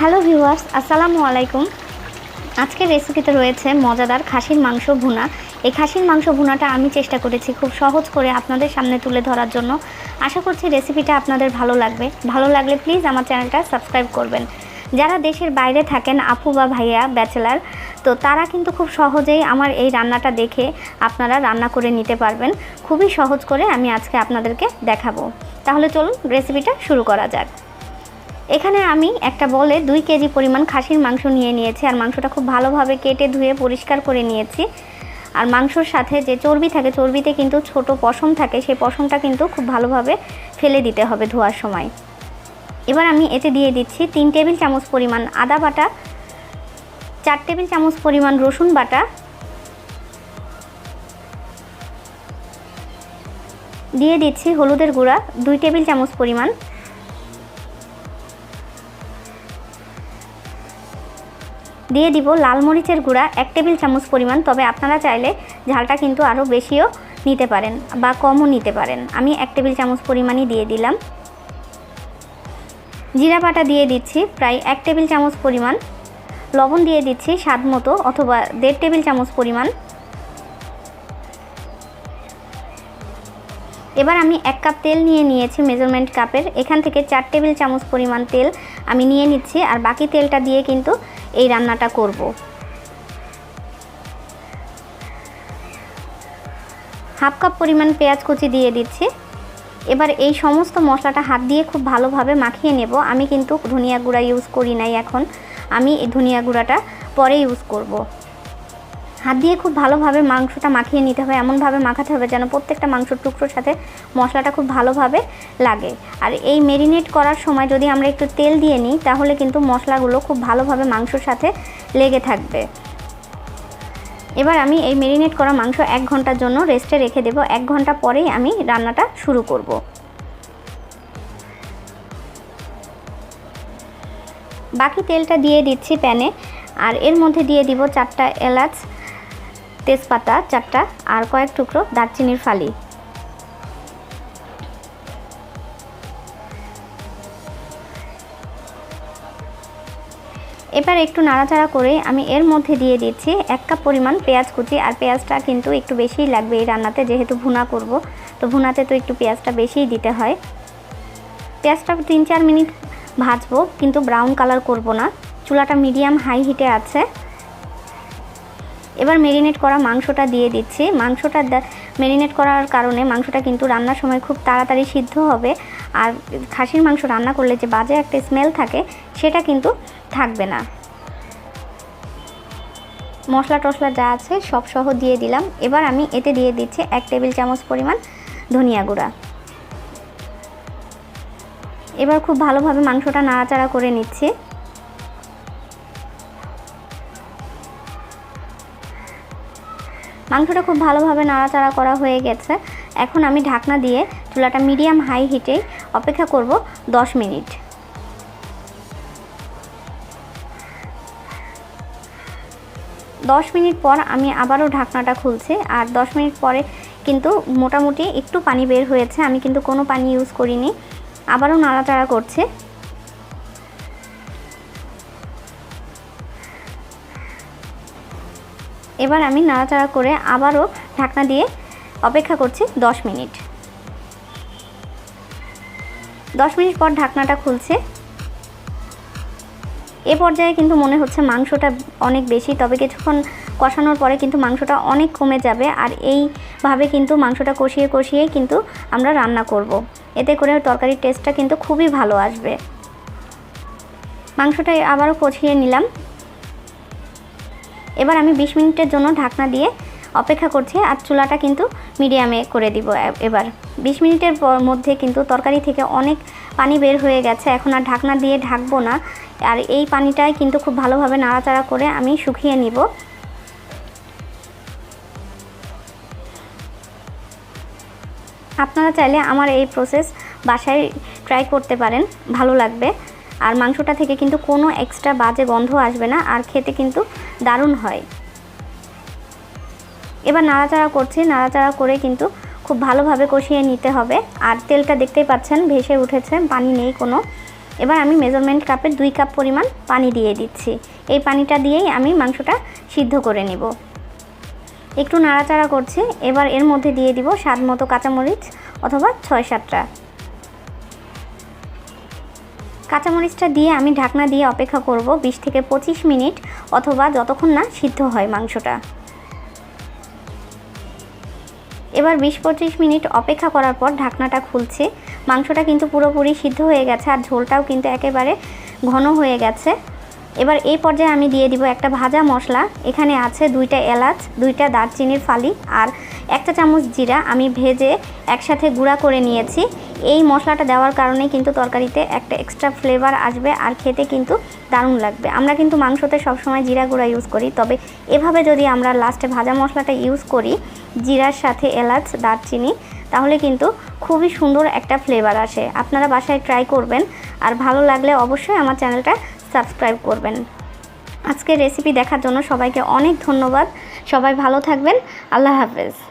Hello viewers, আসসালামু আলাইকুম। আজকের রেসিপিতে রয়েছে মজাদার খাসির মাংস ভুনা। এই খাসির মাংস ভুনাটা আমি চেষ্টা করেছি খুব সহজ করে আপনাদের সামনে তুলে ধরার জন্য। আশা করছি রেসিপিটা আপনাদের ভালো লাগবে। ভালো লাগলে প্লিজ আমার চ্যানেলটা সাবস্ক্রাইব করবেন। যারা দেশের বাইরে থাকেন, আপু বা ভাইয়া, ব্যাচেলার, তো তারা কিন্তু খুব সহজেই আমার এই রান্নাটা দেখে আপনারা রান্না করে নিতে পারবেন। খুবই সহজ করে আমি আজকে আপনাদেরকে দেখাবো। তাহলে চলুন রেসিপিটা শুরু করা যাক। এখানে আমি একটা বলে দুই কেজি পরিমাণ খাসির মাংস নিয়ে নিয়েছি, আর মাংসটা খুব ভালোভাবে কেটে ধুয়ে পরিষ্কার করে নিয়েছি। আর মাংসর সাথে যে চর্বি থাকে, চর্বিতে কিন্তু ছোট পশম থাকে, সেই পশমটা কিন্তু খুব ভালোভাবে ফেলে দিতে হবে ধোয়ার সময়। এবার আমি এতে দিয়ে দিচ্ছি তিন টেবিল চামচ পরিমাণ আদা বাটা, চার টেবিল চামচ পরিমাণ রসুন বাটা, দিয়ে দিচ্ছি হলুদের গুঁড়া, দুই টেবিল চামচ পরিমাণ দিয়ে দিব লাল মরিচের গুঁড়া, এক টেবিল চামচ পরিমাণ, তবে আপনারা চাইলে ঝালটা কিন্তু আরও বেশিও নিতে পারেন বা কমও নিতে পারেন। আমি এক টেবিল চামচ পরিমাণই দিয়ে দিলাম। জিরা বাটা দিয়ে দিচ্ছি প্রায় এক টেবিল চামচ পরিমাণ। লবণ দিয়ে দিচ্ছি স্বাদ মতো অথবা দেড় টেবিল চামচ পরিমাণ। এবার আমি এক কাপ তেল নিয়ে নিয়েছি মেজারমেন্ট কাপের। এখান থেকে চার টেবিল চামচ পরিমাণ তেল আমি নিয়ে নিচ্ছি আর বাকি তেলটা দিয়ে কিন্তু এই রান্নাটা করব। হাফ কাপ পরিমাণ পেঁয়াজ কুচি দিয়ে দিচ্ছি। এবার এই সমস্ত মশলাটা হাত দিয়ে খুব ভালোভাবে মাখিয়ে নেব। আমি কিন্তু ধনিয়া গুঁড়া ইউজ করি নাই এখন। আমি এই ধনিয়া গুঁড়াটা পরে ইউজ করব। হাত দিয়ে খুব ভালোভাবে মাংসটা মাখিয়ে নিতে হবে, এমনভাবে মাখাতে হবে যেন প্রত্যেকটা মাংসর টুকরোর সাথে মশলাটা খুব ভালোভাবে লাগে। আর এই মেরিনেট করার সময় যদি আমরা একটু তেল দিয়ে নিই, তাহলে কিন্তু মশলাগুলো খুব ভালোভাবে মাংসর সাথে লেগে থাকবে। এবার আমি এই মেরিনেট করা মাংস এক ঘণ্টার জন্য রেস্টে রেখে দেব। এক ঘণ্টা পরেই আমি রান্নাটা শুরু করব। বাকি তেলটা দিয়ে দিচ্ছি প্যানে, আর এর মধ্যে দিয়ে দিব চারটা এলাচ তেজপাতা চারটা আর কয়েক টুকরো দারচিনির ফালি। এবার একটু নাড়াচাড়া করে আমি এর মধ্যে দিয়ে দিচ্ছি এক কাপ পরিমাণ পেঁয়াজ কুচি। আর পেঁয়াজটা কিন্তু একটু বেশিই লাগবে এই রান্নাতে, যেহেতু ভুনা করব, তো ভুনাতে তো একটু পেঁয়াজটা বেশিই দিতে হয়। পেঁয়াজটা তিন চার মিনিট ভাজবো, কিন্তু ব্রাউন কালার করব না। চুলাটা মিডিয়াম হাই হিটে আছে। এবার মেরিনেট করা মাংসটা দিয়ে দিচ্ছি। মাংসটা মেরিনেট করার কারণে মাংসটা কিন্তু রান্নার সময় খুব তাড়াতাড়ি সিদ্ধ হবে। আর খাসির মাংস রান্না করলে যে বাজে একটা স্মেল থাকে, সেটা কিন্তু থাকবে না। মশলা টশলা যা আছে সব সহ দিয়ে দিলাম। এবার আমি এতে দিয়ে দিচ্ছি এক টেবিল চামচ পরিমাণ ধনিয়া গুঁড়া। এবার খুব ভালোভাবে মাংসটা নাড়াচাড়া করে নিচ্ছি। মাংসটা খুব ভালোভাবে নাড়াচাড়া করা হয়ে গেছে। এখন আমি ঢাকনা দিয়ে চুলাটা মিডিয়াম হাই হিটে অপেক্ষা করব 10 মিনিট। দশ মিনিট পর আমি আবারও ঢাকনাটা খুলছি। আর দশ মিনিট পরে কিন্তু মোটামুটি একটু পানি বের হয়েছে। আমি কিন্তু কোনো পানি ইউজ করিনি। আবারও নাড়াচাড়া করছে। এবার আমি নাড়াচাড়া করে আবারও ঢাকনা দিয়ে অপেক্ষা করছি 10 মিনিট। 10 মিনিট পর ঢাকনাটা খুলছে। এ পর্যায়ে কিন্তু মনে হচ্ছে মাংসটা অনেক বেশি, তবে কিছুক্ষণ কষানোর পরে কিন্তু মাংসটা অনেক কমে যাবে আর এইভাবে কিন্তু মাংসটা কষিয়ে কষিয়ে কিন্তু আমরা রান্না করব। এতে করে তরকারির টেস্টটা কিন্তু খুবই ভালো আসবে। মাংসটা আবারও কষিয়ে নিলাম। এবার আমি 20 মিনিটের জন্য ঢাকনা দিয়ে অপেক্ষা করছি আর চুলাটা কিন্তু মিডিয়ামে করে দিব এবার। 20 মিনিটের মধ্যে কিন্তু তরকারি থেকে অনেক পানি বের হয়ে গেছে, এখন আর ঢাকনা দিয়ে ঢাকবো না। আর এই পানিটাই কিন্তু খুব ভালোভাবে নাড়াচাড়া করে আমি শুকিয়ে নিব। আপনারা চাইলে আমার এই প্রসেস বাসায় ট্রাই করতে পারেন, ভালো লাগবে। আর মাংসটা থেকে কিন্তু কোনো এক্সট্রা বাজে গন্ধ আসবে না, আর খেতে কিন্তু দারুণ হয়। এবার নাড়াচাড়া করছি, নাড়াচাড়া করে কিন্তু খুব ভালোভাবে কষিয়ে নিতে হবে। আর তেলটা দেখতেই পাচ্ছেন, ভেসে উঠেছে, পানি নেই কোনো। এবার আমি মেজারমেন্ট কাপের দুই কাপ পরিমাণ পানি দিয়ে দিচ্ছি। এই পানিটা দিয়েই আমি মাংসটা সিদ্ধ করে নিব। একটু নাড়াচাড়া করছি, এবার এর মধ্যে দিয়ে দিব স্বাদ মতো কাঁচামরিচ অথবা ছয় সাতটা। কাঁচামরিচটা দিয়ে আমি ঢাকনা দিয়ে অপেক্ষা করব বিশ থেকে পঁচিশ মিনিট অথবা যতক্ষণ না সিদ্ধ হয় মাংসটা। এবার বিশ পঁচিশ মিনিট অপেক্ষা করার পর ঢাকনাটা খুলছি। মাংসটা কিন্তু পুরোপুরি সিদ্ধ হয়ে গেছে আর ঝোলটাও কিন্তু একেবারে ঘন হয়ে গেছে। এবার এই পর্যায়ে আমি দিয়ে দিব একটা ভাজা মশলা। এখানে আছে দুইটা এলাচ, দুইটা দারচিনির ফালি আর একটা চামচ জিরা। আমি ভেজে একসাথে গুঁড়া করে নিয়েছি। এই মশলাটা দেওয়ার কারণে কিন্তু তরকারিতে একটা এক্সট্রা ফ্লেভার আসবে আর খেতে কিন্তু দারুণ লাগবে। আমরা কিন্তু মাংসতে সবসময় জিরা গুঁড়া ইউজ করি। তবে এভাবে যদি আমরা লাস্টে ভাজা মশলাটা ইউজ করি, জিরার সাথে এলাচ, দারচিনি, তাহলে কিন্তু খুবই সুন্দর একটা ফ্লেভার আসে। আপনারা বাসায় ট্রাই করবেন। আর ভালো লাগলে অবশ্যই আমার চ্যানেলটা সাবস্ক্রাইব করবেন। আজকে রেসিপি দেখার জন্য সবাইকে অনেক ধন্যবাদ। সবাই ভালো থাকবেন। আল্লাহ হাফেজ।